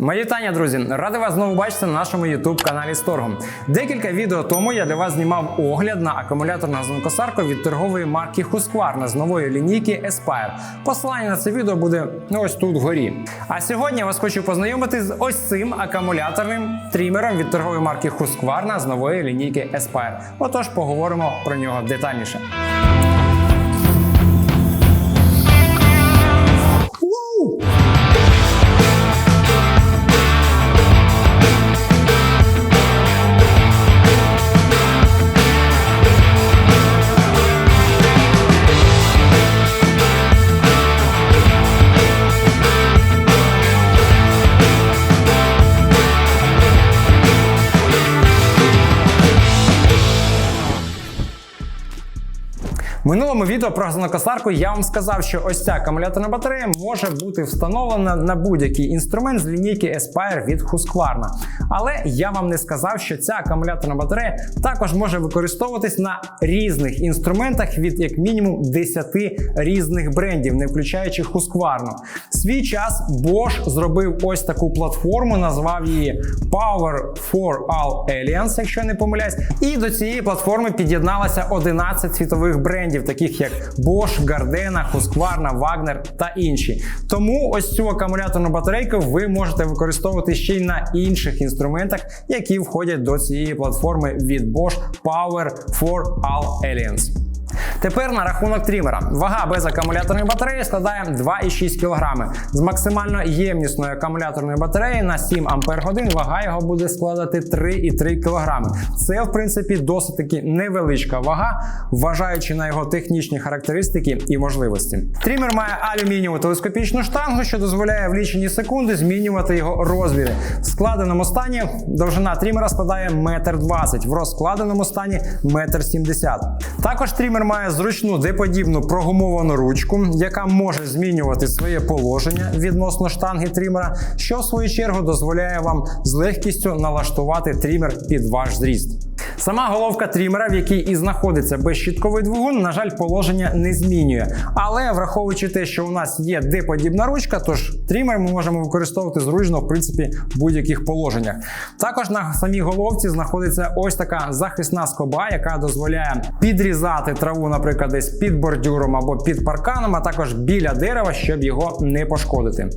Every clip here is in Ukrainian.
Мої вітання, друзі! Радий вас знову бачити на нашому youtube каналі Сторгом. Декілька відео тому я для вас знімав огляд на акумуляторну газонокосарку від торгової марки Husqvarna з нової лінійки Aspire. Посилання на це відео буде ось тут вгорі. А сьогодні я вас хочу познайомити з ось цим акумуляторним трімером від торгової марки Husqvarna з нової лінійки Aspire. Отож, поговоримо про нього детальніше. Минулому відео про газонокосарку я вам сказав, що ось ця акумуляторна батарея може бути встановлена на будь-який інструмент з лінійки Aspire від Husqvarna. Але я вам не сказав, що ця акумуляторна батарея також може використовуватись на різних інструментах від як мінімум 10 різних брендів, не включаючи Husqvarna. Свій час Bosch зробив ось таку платформу, назвав її Power for All Aliens, якщо я не помиляюсь. І до цієї платформи під'єдналося 11 світових брендів, таких як Bosch, Gardena, Husqvarna, Wagner та інші. Тому ось цю акумуляторну батарейку ви можете використовувати ще й на інших інструментах, які входять до цієї платформи від Bosch Power for All Aliens. Тепер на рахунок трімера. Вага без акумуляторної батареї складає 2,6 кг. З максимально ємнісною акумуляторної батареї на 7 Ах вага його буде складати 3,3 кг. Це, в принципі, досить таки невеличка вага, вважаючи на його технічні характеристики і можливості. Трімер має алюмінієву телескопічну штангу, що дозволяє в лічені секунди змінювати його розміри. В складеному стані довжина трімера складає 1,20 м, в розкладеному стані 1,70 м. Також трімер має зручну деподібну прогумовану ручку, яка може змінювати своє положення відносно штанги трімера, що в свою чергу дозволяє вам з легкістю налаштувати трімер під ваш зріст. Сама головка трімера, в якій і знаходиться безщітковий двигун, на жаль, положення не змінює. Але враховуючи те, що у нас є деподібна ручка, тож трімер ми можемо використовувати зручно в принципі в будь-яких положеннях. Також на самій головці знаходиться ось така захисна скоба, яка дозволяє підрізати траву, наприклад, десь під бордюром або під парканом, а також біля дерева, щоб його не пошкодити.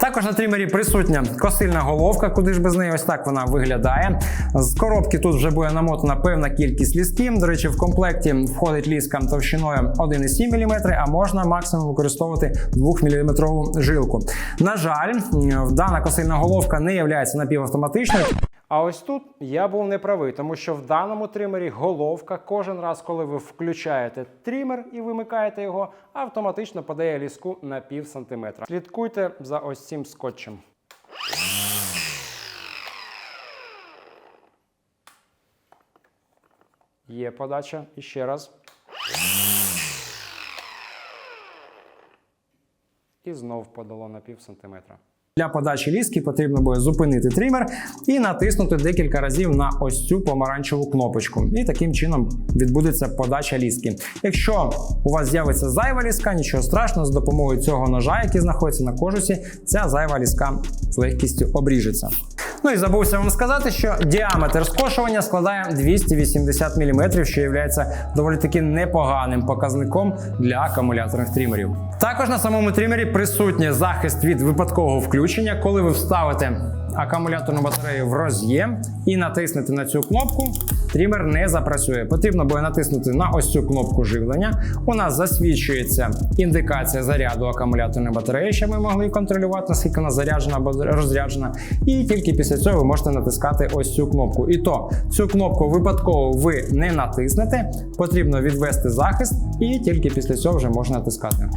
Також на трімері присутня косильна головка, куди ж без неї ось так вона виглядає. З коробки тут вже буде намотана певна кількість лісків. До речі, в комплекті входить ліска товщиною 1,7 мм, а можна максимум використовувати 2-мм жилку. На жаль, дана косильна головка не є напівавтоматичною. А ось тут я був неправий, тому що в даному тримері головка кожен раз, коли ви включаєте трімер і вимикаєте його, автоматично подає ліску на пів сантиметра. Слідкуйте за ось цим скотчем. Є подача. І ще раз. І знов подало на пів сантиметра. Для подачі ліски потрібно буде зупинити тример і натиснути декілька разів на ось цю помаранчеву кнопочку. І таким чином відбудеться подача ліски. Якщо у вас з'явиться зайва ліска, нічого страшного, з допомогою цього ножа, який знаходиться на кожусі, ця зайва ліска з легкістю обріжеться. Ну і забувся вам сказати, що діаметр скошування складає 280 мм, що є доволі таки непоганим показником для акумуляторних трімерів. Також на самому трімері присутній захист від випадкового включення, коли ви вставите акумуляторну батарею в роз'єм і натиснете на цю кнопку, трімер не запрацює. Потрібно буде натиснути на ось цю кнопку живлення. У нас засвідчується індикація заряду акумуляторної батареї, щоб ми могли контролювати, наскільки вона заряджена або розряджена. І тільки після цього ви можете натискати ось цю кнопку. І то цю кнопку випадково ви не натиснете, потрібно відвести захист, і тільки після цього вже можна натискати.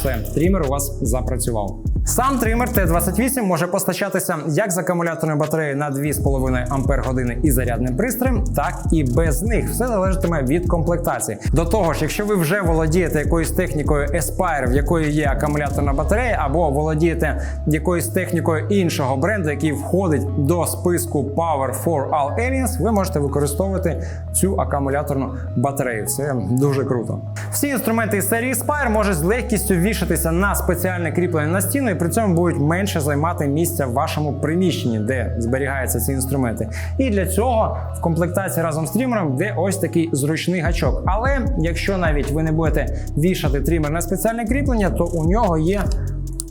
Все, трімер у вас запрацював. Сам тример Т28 може постачатися як з акумуляторною батареєю на 2,5 Ах і зарядним пристроєм, так і без них. Все залежатиме від комплектації. До того ж, якщо ви вже володієте якоюсь технікою Aspire, в якої є акумуляторна батарея, або володієте якоюсь технікою іншого бренду, який входить до списку Power for All Aliens, ви можете використовувати цю акумуляторну батарею. Це дуже круто. Всі інструменти із серії Aspire можуть з легкістю вішатися на спеціальне кріплення на стіну і при цьому будуть менше займати місця в вашому приміщенні, де зберігаються ці інструменти. І для цього в комплектації разом з трімером йде ось такий зручний гачок. Але якщо навіть ви не будете вішати трімер на спеціальне кріплення, то у нього є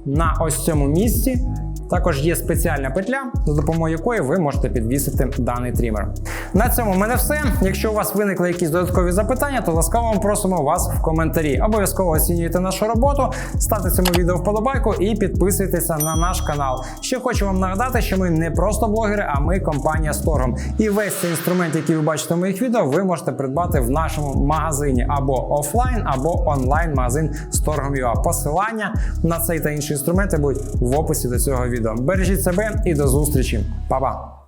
на ось цьому місці. Також є спеціальна петля, за допомогою якої ви можете підвісити даний трімер. На цьому в мене все. Якщо у вас виникли якісь додаткові запитання, то ласкаво просимо вас в коментарі. Обов'язково оцінюйте нашу роботу, ставте цьому відео вподобайку і підписуйтеся на наш канал. Ще хочу вам нагадати, що ми не просто блогери, а ми компанія з. І весь цей інструмент, який ви бачите в моїх відео, ви можете придбати в нашому магазині або офлайн, або онлайн магазин з торгом.ua. Посилання на цей та інші інструменти будуть в описі до цього відео. Бережіть себе і до зустрічі. Па-па!